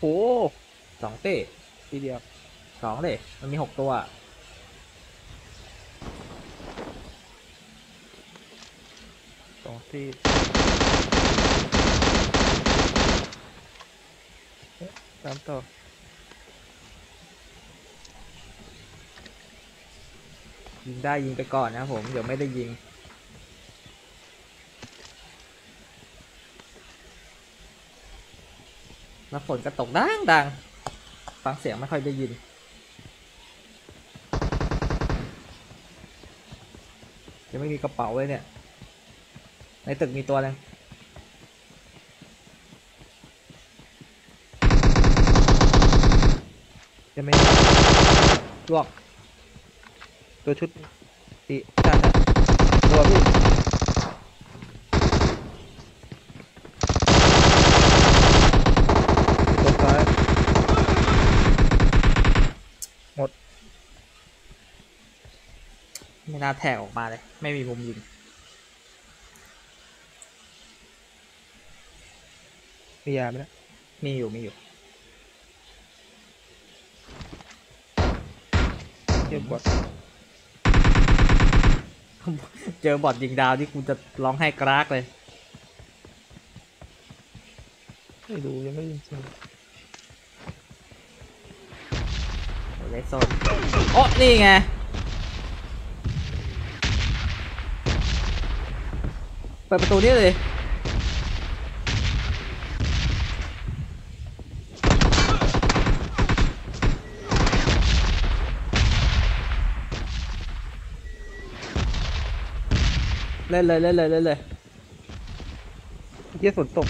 โอ้โหสองเต้ทีเดียวสองเลยมันมีหกตัวสองที่เอ๊ตามต่อยิงได้ยิงไปก่อนนะผม เดี๋ยวไม่ได้ยิง แล้วฝนก็ตกดังดังฟังเสียงไม่ค่อยได้ยิน ยังไม่มีกระเป๋าเลยเนี่ย ในตึกมีตัวนึงยังไม่ลวก ตัวชุดตีจัดอะตัวพี่ตัวซ้าย ไม่น่าแทกออกมาเลย ไม่มีมุมยิงมียาไหมเนะมีอยู่มีอยู่เทียบกว่าเจอบอดยิงดาวที่กูจะร้องไห้กรากเลย ไม่รู้ยังไม่ได้ยินเสียงเลสโซนโอ้นี่ไง เปิดประตูนี่เลยเล่นเลยเล่นเลยเล่นเลยเยี่ยฝนตก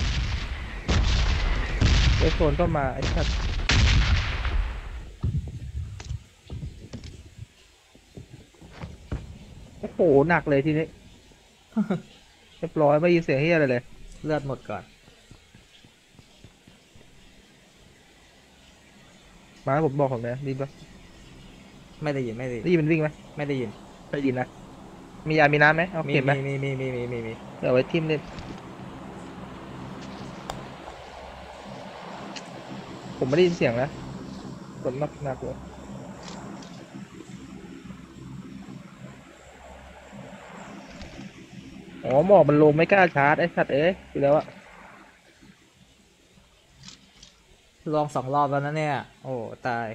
ไอโซนก็มาไอ้สัตว์โอ้โหหนักเลยทีนี้ เรียบร้อยไม่ได้ยินเสียงเฮียอะไรเลย เลือดหมดก่อน มาให้ผมบอกผมนะดีปะไม่ได้ยินไม่ได้ยินได้ยินมันวิ่งไหมไม่ได้ยินไม่ได้ยินนะมียามีน้ำไหมเอามีเก็บไหมมีมีมีมีมีมีเดี๋ยวเอาไว้ทิมเล่นผมไม่ได้ยินเสียงนะฝนมากหนักเลย อ๋อหมอกมันลงไม่กล้าชาร์จไอ้สัตว์เอ้ยอยู่แล้วอะลองสองรอบแล้วนะเนี่ย โอ้ตาย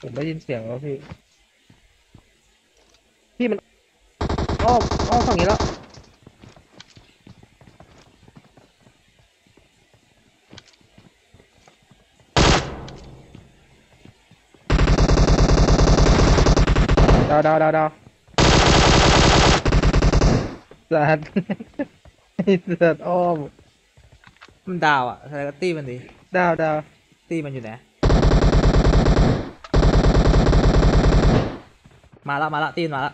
ผมไม่ได้ยินเสียงแล้วพี่ พี่มันอ้อมอ้อมฝั่งนี้แล้วดาวดาวดาวดาว สัตว์ไอ้สัตว์อ้อมมันดาวอะแสดงว่าตี้มันดีดาวดาวตี้มันอยู่ไหน มาละมาละตี้มันมาละ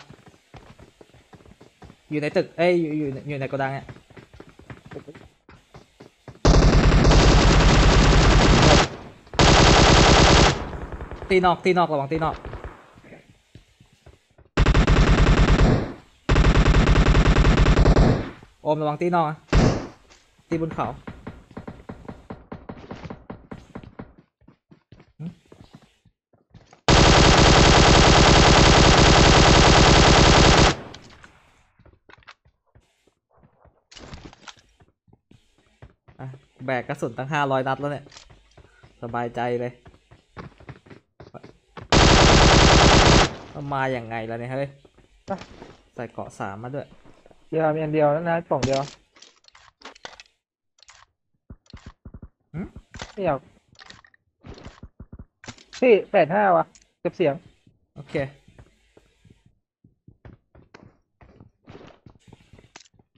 อยู่ในตึก เอ้ยอยู่อยู่อยู่ในโกดังเนี่ยตีนอกตีนอกระวังตีนอก โอ มระวังตีนอกนะตีบนเขาหึอะแบกกระสุนตั้งห้าร้อยนัดแล้วเนี่ย สบายใจเลยเอามาอย่างไงแล้วเนี่ยเฮ้ยใส่เกาะสามมาด้วยเดี ยวมีอันเดียวนะนะกล่องเดียวหึไม่อยากพี่แปดห้าวะเก็บเสียง โอเค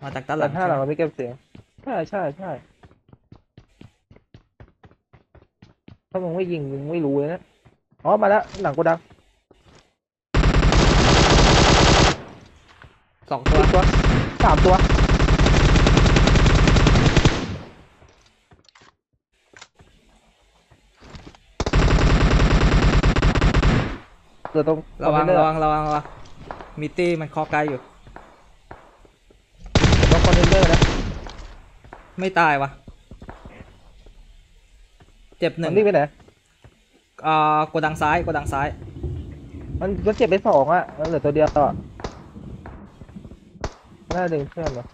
มาจากด้านหแปลังดห้าใช่หลังไหมเราไม่เก็บเสียง ใช่ใช่ใช่ถ้ามึงไม่ยิงมึงไม่รู้เลยนะอ๋อมาแล้วหลังกูดังสองตัวสี่ตัว สามตัว เดี๋ยวตรงระวังคอนเทนเนอระวังระวังระวังมีตี้มันเคอไกลอยู่ต้องคอนเทนเนอร์นะไม่ตายวะเจ็บหนึ่มังนวิ่งไปไหน อ่าโกดังซ้ายโกดังซ้าย มันก็เจ็บไปสองอะ มันเหลือตัวเดียวอะ น่าดึงเพื่อนเหรอ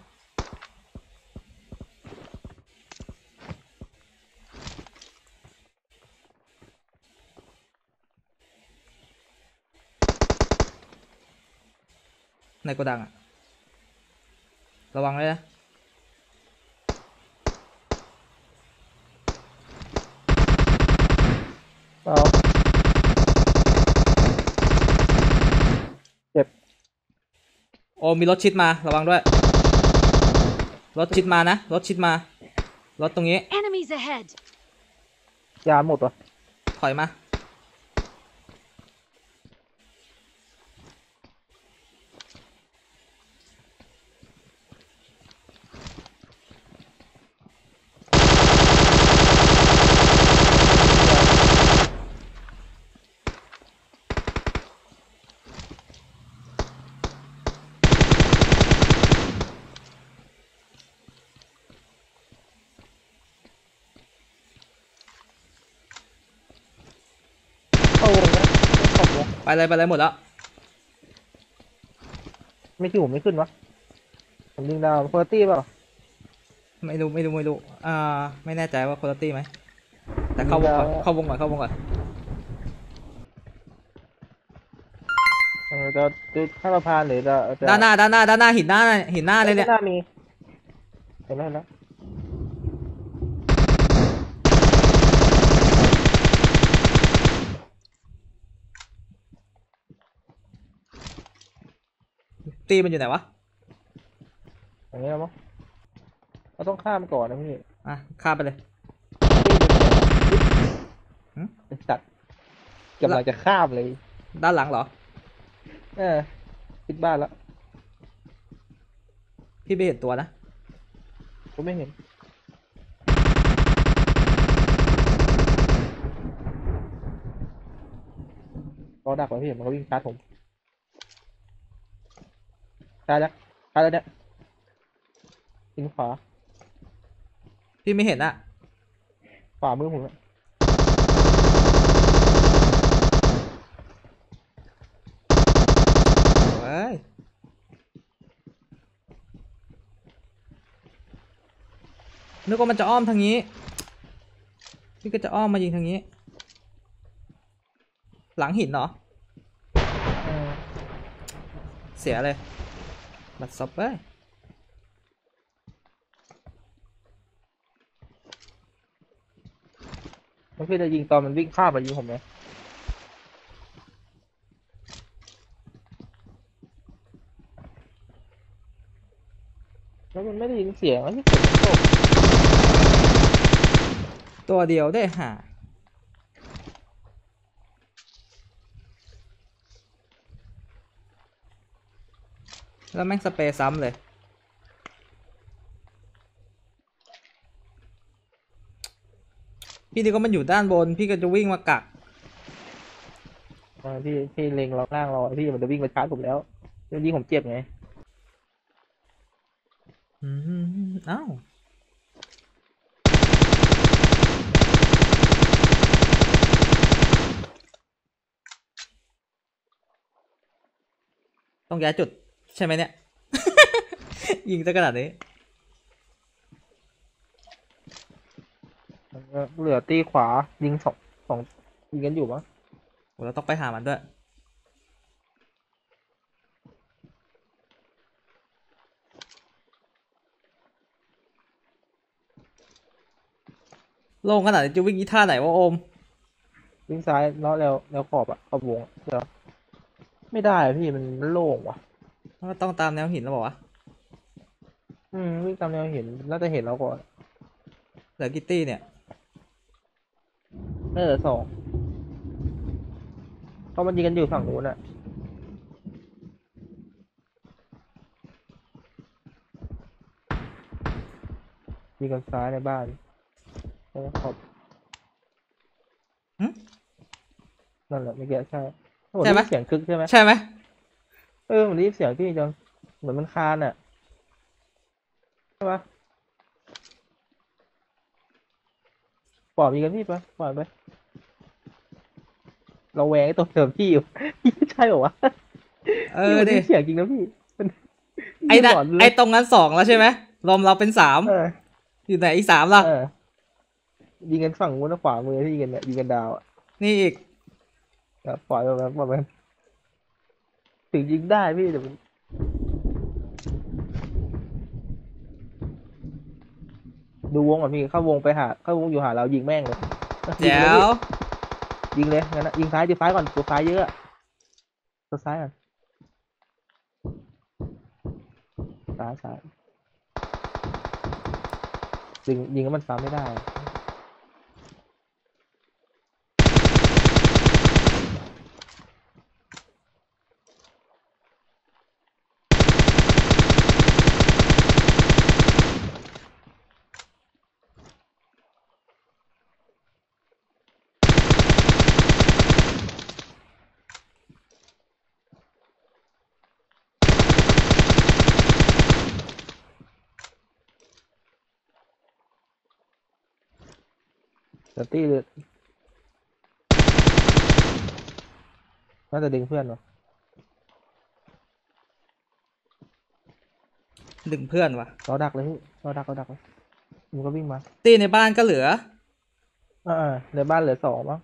ใน โกดังอะระวังเลยนะเอาโอ้มีรถชิดมาระวังด้วย รถชิดมานะ รถชิดมา รถตรงนี้ Enemies ahead! ยาหมดวะถอยมา เข้าวงนะเข้าวง ไป เลยไปเลยหมดแล้วไม่คิดผมไม่ขึ้นวะผมยิงดาวคุณตี้เปล่าไม่รู้ไม่รู้ไม่รู้อ่าไม่แน่ใจว่าคุณตี้ไหมแต่เข้าวงก่อนมีแล้วเข้าวงก่อนเข้าวงก่อนเออจะจะข้ามสะพานหรือจะจะด้านหน้าด้านหน้าด้านหน้าหินหน้าหินหน้าเลยเนี่ยข้างหน้ามีเห็นแล้วเห็นแล้ว ตีมันอยู่ไหนวะอย่างนี้แล้วมั้งเราต้องข้ามก่อนนะพี่อะข้ามไปเลยหึไอ้สัตว์กำลังจะข้ามเลย ด้านหลังเหรอ เออปิดบ้านแล้ว พี่ไม่เห็นตัวนะ ผมไม่เห็น รอดักไว้พี่มันก็วิ่งชาร์จผมตายแล้วตายแล้วเนี่ยยิงขวาพี่ไม่เห็นอะขวามือผมอะเอ้ยนึกว่ามันจะอ้อมทางนี้ พี่ก็จะอ้อมมายิงทางนี้ หลังหินเหรอเออเสียเลย บัดซบเอ้ยมันคือจะยิงตอนมันวิ่งข้ามมายิงผมไหมแล้วมันไม่ได้ยินเสียงมันไม่เสียงมันตกตัวเดียวได้ห่า แล้วแม่งสเปรย์ซ้ำเลย พี่ดีก็มันอยู่ด้านบน พี่ก็จะวิ่งมากักอ่าพี่พี่เล็งเราล่างเราพี่มันจะวิ่งมาชาร์จผมแล้วจะยิงผมเจ็บไงอืมอ้าวต้องย้ายจุด ใช่ไหมเนี่ย ยิงซะขนาดนี้มันก็เหลือตีขวายิงสองสองยิงกันอยู่มั้งโหเราต้องไปหามันด้วย โล่งขนาดนี้จะวิ่งยี่ท่าไหนวะโอม วิ่งซ้ายเลาะแล้วแล้วขอบอะขอบวงอะเดี๋ยวไม่ได้อะพี่มันโล่งว่ะ ก็ต้องตามแนวหินแล้วบอกว่าวะอืมวิ่งตามแนวเห็นน่าจะเห็นเราก่อนเหลือกิตตี้เนี่ยเออสองเพราะมันยิงกันอยู่ฝั่งนู้นอะยิงกันซ้ายในบ้านแล้วก็ขอบหึ นั่นแหละเมื่อกี้ใช่ผมใช่ไหมได้ยินเสียงคึกใช่ไหม ใช่ไหมเออผมได้ยินเสียงพี่จังเหมือนมันคานอะใช่ปะปล่อยมีกันพี่ไปปล่อยไปเราแวงไอ้ตัวเสริมพี่อยู่ใช่เหรอวะเออนี่ดิมันเสียงจริงนะพี่มันไอ้นั่นหลนเลยไอ้ตรงนั้นสองแล้วใช่ไหมรวมเราเป็นสามเอออยู่ไหนอีกสามล่ะเออยิงกันฝั่งนู้นนะขวามือที่ยิงกันเนี่ยยิงกันดาวอะนี่อีกครับปล่อยไปแบบปล่อยไป ถึงยิงได้พี่แต่มันดูวงก่อนพี่เข้าวงไปหาเข้าวงอยู่หาเรายิงแม่งเลยยิงแจ๋เลยพี่วยิงเลยงั้นนะยิงซ้ายยิงซ้ายก่อนตัวซ้ายเยอะอะตัวซ้ายก่อนซ้ายซ้ายยิงยิงแล้วมันซ้ำไม่ได้ อะเดี๋ยวตี้เลยน่าจะดึงเพื่อนวะดึงเพื่อนว่ะเราดักเลยพี่เราดักเราดักเลยมันก็วิ่งมา ตีในบ้านก็เหลืออ่าๆในบ้านเหลือสองมั้ง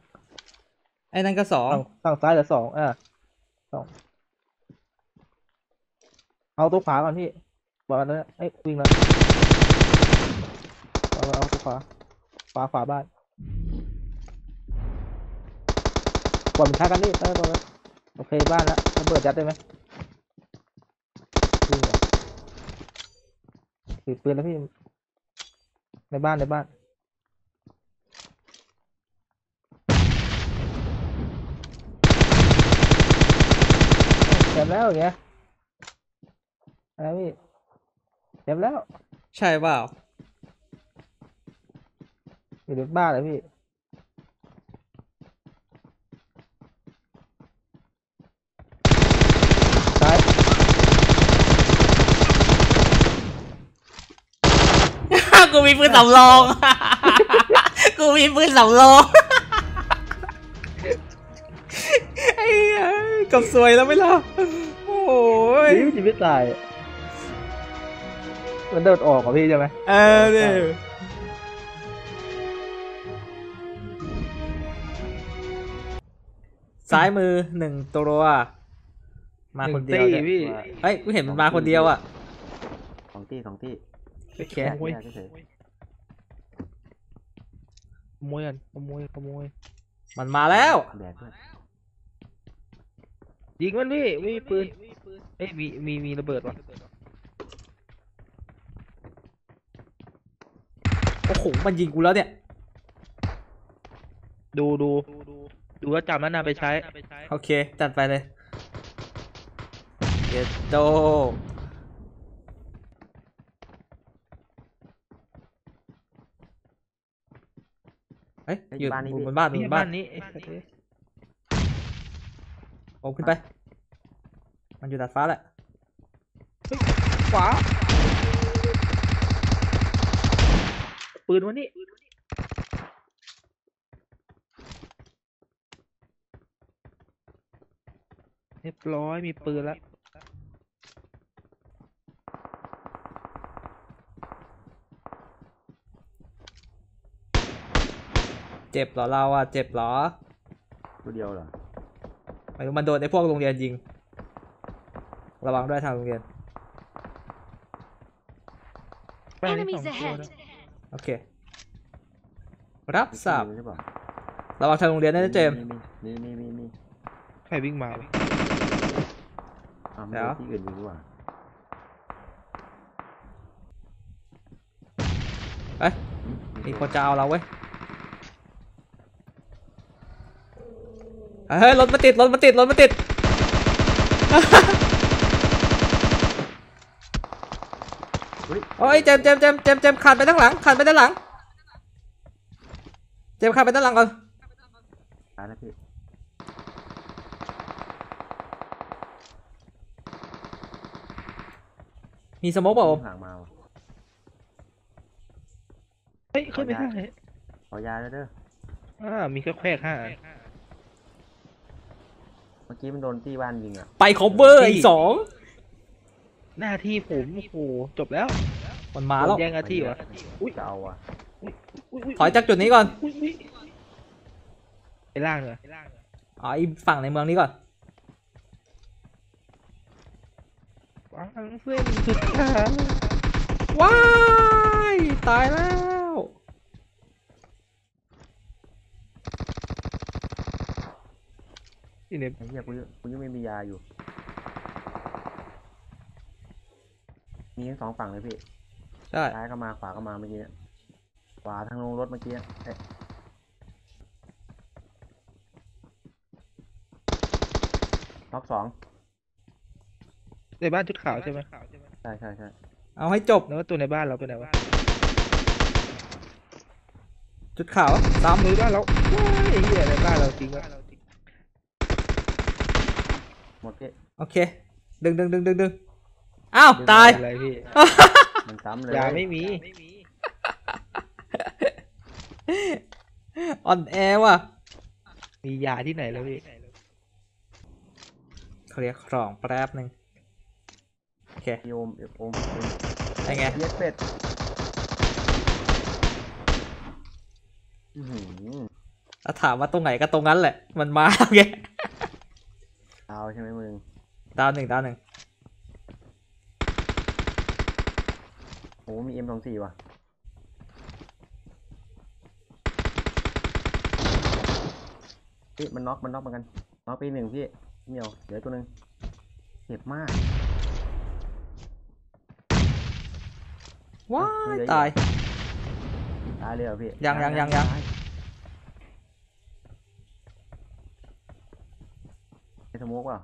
ไอ้นั่นก็สองฝั่งฝั่งซ้ายเหลือสองอ่าสองเอาตัวขวาก่อนพี่บอลนั้นเอ้ยวิ่งแล้วเอาเอาตัวขวาขวาขวาบ้าน บอลมันช้ากันนี่ได้บอลแล้วโอเคบ้านแล้วระเบิดยัดได้ไหมวิ่งเหรอถือปืนแล้วพี่ ในบ้านในบ้านเต็มแล้วอย่างเงี้ยอะไรพี่เต็มแล้ว ใช่เปล่าอยู่ในบ้านเลยพี่ ซ้าย กูมีปืนสำรอง กูมีปืนสำรองไอ้เหี้ยกับสวยแล้วไหม่ล่ะโอ้ยนี่ชีวิตตาย มันโดดออกเหรอพี่ใช่ไหมเออดิซ้ายมือหนึ่งตัวมาคนเดียวหเนี่งยตี้พี่เฮ้ยกูเห็นมันมาคนเดียวอะสองตี้สองตี้ โอเคขโมยแยกเฉยขโมยกันขโมยขโมย มันมาแล้วๆแบกด้วยยิงมันพี่ไม่มีปืนเอ้ยมีมีมีระเบิดวะโอ้โหมันยิงกูแล้วเนี่ย ดูดูดูแล้วจำนั้นนะไปใช้ โอเค จัดไปเลยเยดโด เฮ้ยอยู่บนบ้านบนี่นบ้าบ้านนนี้ไอ้สัตว์เอ้ยโอ้ขึ้นไป มันอยู่ดาดฟ้าแหละขวา ปืนวันนี้เรียบร้อยมีปืนแล้ว เจ็บเหรอเราอะเจ็บเหรอตัวเดียวเหรอไม่รู้มันโดนไอ้พวกโรงเรียนยิง ระวังด้วยทางโรงเรียนแม่งนี่ Enemies สองตัว ahead. นะโอเค รับทราบมีหรือเปล่าระวังทางโรงเรียนด้วยนะเจมส์มีมีมีมีใครวิ่งมาวะอ่าเดี๋มียวที่อื่นอยู่ดีกว่าเอ้ยมีคนจะเอาเราเว้ย เฮ้ยรถมาติดรถมาติดรถมาติดเฮ้ยโอ้ยเจมส์เจมส์เจมส์เจมส์เจมส์ขาดไปด้านหลังขาดไปด้านหลัง เจมส์ขาดไปด้านหลังก่อนตายแล้วพี่มีสโมกเปล่าห่างมาว่ะเฮ้ยขึ้นไม่ได้ขอยาแล้วเด้ออ่ามีแค่แควกห้าอันเมื่อ กี้มันโดนที่บ้านยิงอะ ไปคอเบอร์อีกสองหน้าที่ผมโอ้โหจบแล้วมันมาแล้วโดนแย่งหน้าที่วะอุ๊ยจะเอาอะถอยจากจุดนี้ก่อนอุ๊ยอุ๊ยไปล่างเลยอ๋ออีฝั่งในเมืองนี้ก่อนวางเส้นสุดท้ายว้ายตายแล้ว นี่เนี่ยไอ้เหี้ยกูยังกูยังไม่มียาอยู่ มีทั้งสองฝั่งเลยพี่ ใช่ซ้ายก็มาขวาก็มาเมื่อกี้เนี่ยขวาทางลงรถเมื่อกี้เนี่ยเอ๊ะล็อกสองในบ้านชุดขาวใช่ไหมใช่ใช่ใช่เอาให้จบแล้วว่าตัวในบ้านเราไปไหนวะจุดขาวซ้มือบ้านเราว้ายไอ้เหี้ยในบ้านเราจริงวะ หมดพี่ำโอเค ดึงดึงดึงดึงดึงอ้าวตาย อะไรพี่ มันซ้ำเลยยาไม่มีอ่อนแอว่ะ มียาที่ไหนแล้วพี่เคลียร์ของแป๊บหนึ่งโอเคพี่โอมโอมได้ไงเย็ดเป็ดอื้อหือถ้าถามว่าตรงไหนก็ตรงนั้นแหละ มันมาแล้วไงเอา ใช่ไหมมึง ดาวหนึ่งดาวหนึ่งโอ้มี M24 ว่ะ พี่มันน็อกมันน็อกเหมือนกัน น็อกไปหนึ่งพี่เหนียวเหลือตัวหนึ่งเจ็บมากว้าเหลืยออีกตาย ตายเลยเหรอพี่ยังยังยังยัง ตา ไอ้สโมกว่ะ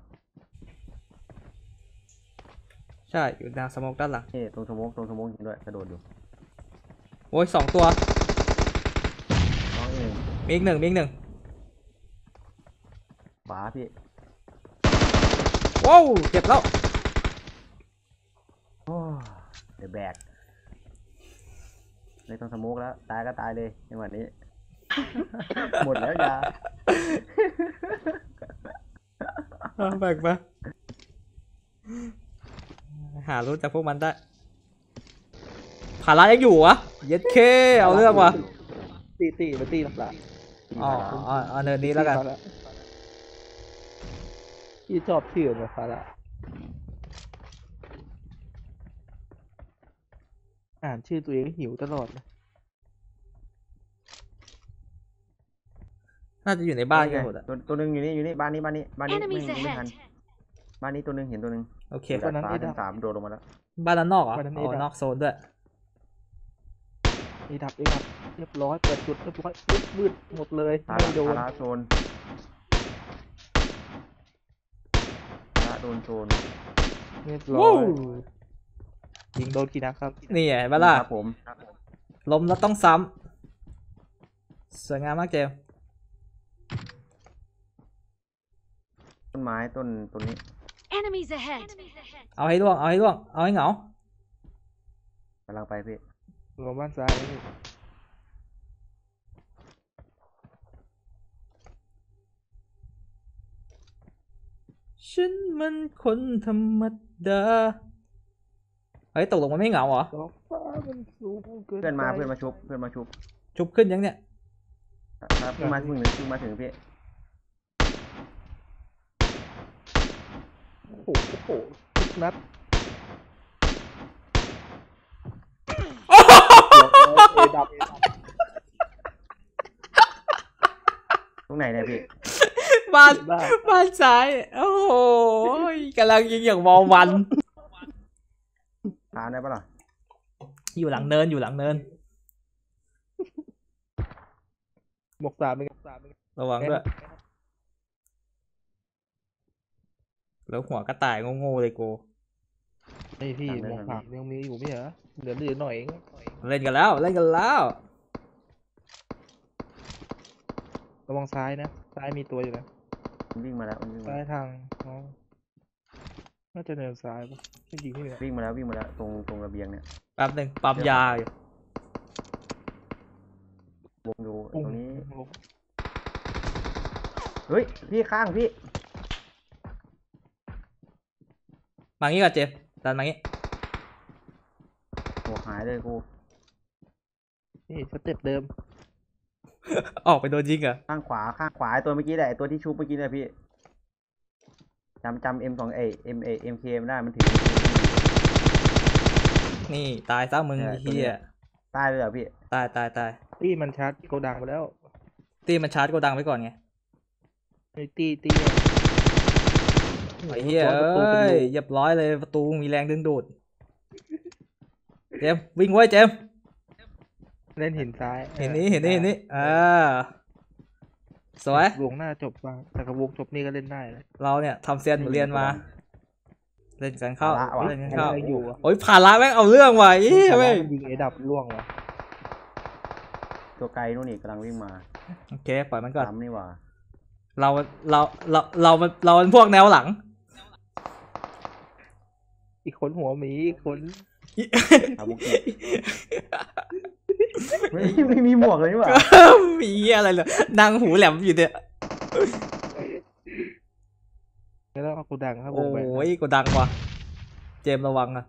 ใช่ อยู่ดาวสโมกด้านหลังนี่ตรงสโมกตรงสโมกจริงด้วยกระโดดอยู่โอ้ยสองตัว น้องเองมีอีกหนึ่งมีอีกหนึ่งขวาพี่ว้าวเจ็บแล้ว โอ้เดี๋ยวแบกไม่ต้องสโมกแล้ว ตายก็ตายเลยในวันนี้ หมดแล้วยา แบกมาหารู้จากพวกมันได้ภาระยังอยู่วะเย็ดเคเอาเรื่องวะตีตีมาตีหลักอ๋ออ๋อเอาเนินนี้แล้วกันพี่ชอบชื่อมาฟาระอ่านชื่อตัวเองหิวตลอดเลย น่าจะอยู่ในบ้านกันหมดอะตัวตัวหนึ่งอยู่นี่อยู่นี่บ้านนี้บ้านนี้บ้านนี้ไม่ Enemies ไม่ทัน ahead! บ้านนี้ตัวหนึ่งเห็นตัวหนึ่งโอเคอยู่ดาดฟ้าชั้นสามโดดลงมาแล้วบ้านนั้นนอกเหรออ๋อนอกโซนด้วยไอ้ดับไอ้ดับเรียบร้อยเปิดจุดเรียบร้อยมืดมืดหมดเลยพาไม่ราโดนพาราโซนพาราโดนโซนเรียบร้อว้าวยยิงโดนกี่นัดครับนี่ไงเห็นปะล่ะครับผม ล้มแล้วต้องซ้ำสวยงามมากเจมส์ ต้นไม้ต้นต้นนี้ Enemies ahead! เอาให้ร่วง เอาให้ร่วง เอาให้เหงากำลังไปพี่ลงบ้านซ้ายแล้วพี่ฉันมันคนธรรมดา เฮ้ยตกลงมันไม่เหงาเหรอ ท้องฟ้ามันสูงเกินเพื่อนมาไปเพื่อนมาชุบเพื่อนมาชุบชุบขึ้นยังเนี่ย ครับเพิ่งมาถึงหนึ่งเพิ่งมาถึงพี่ อ้โหโอ้โหทุกนัดเอดับตรงไหนเนี่ยพี่ บ้านบ้าบ้านซ้าย โอ้โหกำลังยิงอย่างมอมันทานได้ปะล่ะ อยู่หลังเนินอยู่หลังเนิน หมวกสามเป็นไงระวังด้วย แล้วหัวกระต่ายโง่ๆเลยกูไอ้พี่หมวกสามยังมีอยู่ไม่เหรอเหลือเหลือหน่อยเองเล่นกันแล้วเล่นกันแล้วระวังซ้ายนะซ้ายมีตัวอยู่นะมันวิ่งมาแล้วมันวิ่งมาซ้ายแล้วทางอ๋อน่าจะเนินซ้ายปะไม่จริงที่ไหนวิ่งมาแล้ววิ่งมาแล้วตรงตรงระเบียงเนี่ยแป๊บหนึ่งปั๊มยาอยู่วงอยู่ตรงนี้โอ้โหเฮ้ยพี่ข้างพี่ มางี้ก่อนเจมส์ดันมางี้หัวหายเลยกูนี่สเต็ปเดิม ออกไปโดนยิงเหรอข้างขวาข้างขวาไอ้ตัวเมื่อกี้แหละไอ้ตัวที่ชูเมื่อกี้เนี่ยพี่จำจำเอ็มสองเอเอ็มเอเอ็มเคไม่ได้มันถือนี่ตายซะมึงเออไอ้ตัวเฮีเนี้ยยตายเลยเหรอพี่ตายตายตายตี้มันชาร์จโกดังไปแล้ว ตีมันชาร์จโกดังไว้ก่อนไงไอ้ตี้ตี้อะ ไอ้เฮียประตูเอ้ประตูยเรียบร้อยเลยประตูมีแรงดึงดูด เจมส์วิ่งไว้เจมส์เล่นหินซ้ายเห็นนี้เห็นนี้เห็นนี้อ่าสวย วงหน้าจบบ้างแต่กับวงจบนี่ก็เล่นได้เลยเราเนี่ยทำเซียนเหมือนเรียนมา เล่นกันเข้าภาระวะเล่นกันเข้าไม่อยู่อะโอ้ยผ่านละแม่งเอาเรื่องว่ะเอ้ยแต่แม่ว่างมันยิงเอดับล่วงว่ะตัวไกลนู่นนี่กำลังวิ่งมา โอเคปล่อยมันก่อนซ้ำนี่หว่าเราเราเราเรามันเราเป็นพวกแนวหลัง อีกคนหัวหมีอีกคนอาบุกิไม่ไม่มีหมวกเลยนี่หว่ามีอะไรเลยนางหูแหลมอยู่เนี่ยแล้วเอาโกดังเข้าวโอ้งไปยกูดังว่ะเจมส์ระวังนะ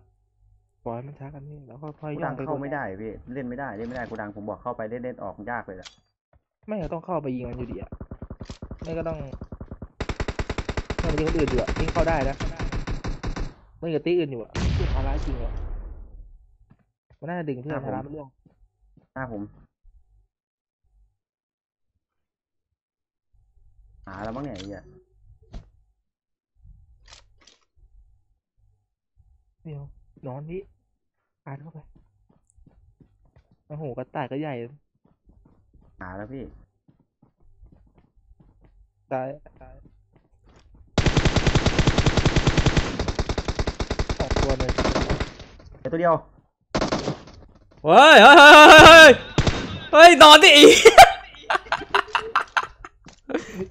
ปล่อยมันช้ากันนี่แล้วค่อยๆกูย่ดัองงไปเข้าไม่ได้พี่เล่นไม่ได้เล่นไม่ได้กูดังผมบอกเข้าไปเล่นเล่นออกยากเลยแหละไม่ก็ต้องเข้าไปยิงมันอยู่ดีอะไม่ก็ต้องไม่ไปยิงคนอื่นอยู่อะยิงเข้าได้นะ ไม่กับตีอื่นอยู่อะคือพาราจริงอะมันน่าจะดึงเพื่อนพาราไม่ล่วงหน้าผมหาแล้วบ้างเนี่ยไอ้เหี้ยเดี๋ยวนอนนี้อ่านเข้าไปโอ้โหกระต่ายก็ใหญ่หาแล้วพี่ ตายตายออก ตัวเลยเดี๋ยวตัวเดียวเฮ้ยเฮ้ยเฮ้ยเฮ้ยเฮ้ยนอนดิอี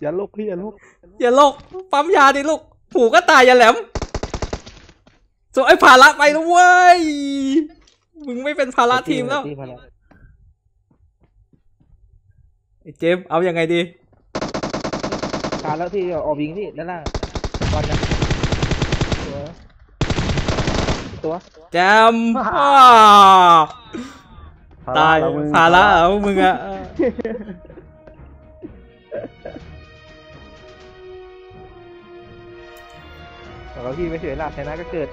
อย่าลุกพี่อย่าลุกอย่าลกปั๊มยาดิลูกผูกก็ตายอย่าแหลมส่วนไอ้ภาระไปแล้วเว้ยมึงไม่เป็นภาระทีมแล้วตีมาแล้วไอ้เจมส์เอายังไงดี ตายแล้วที่ออกยิงที่ด้านล่างบอลนะตัว ตัว แจมอ้าตายแล้วมึงภาระเหรอมึงอะแล้วพี่ไม่เสียหลักชนะก็เกิด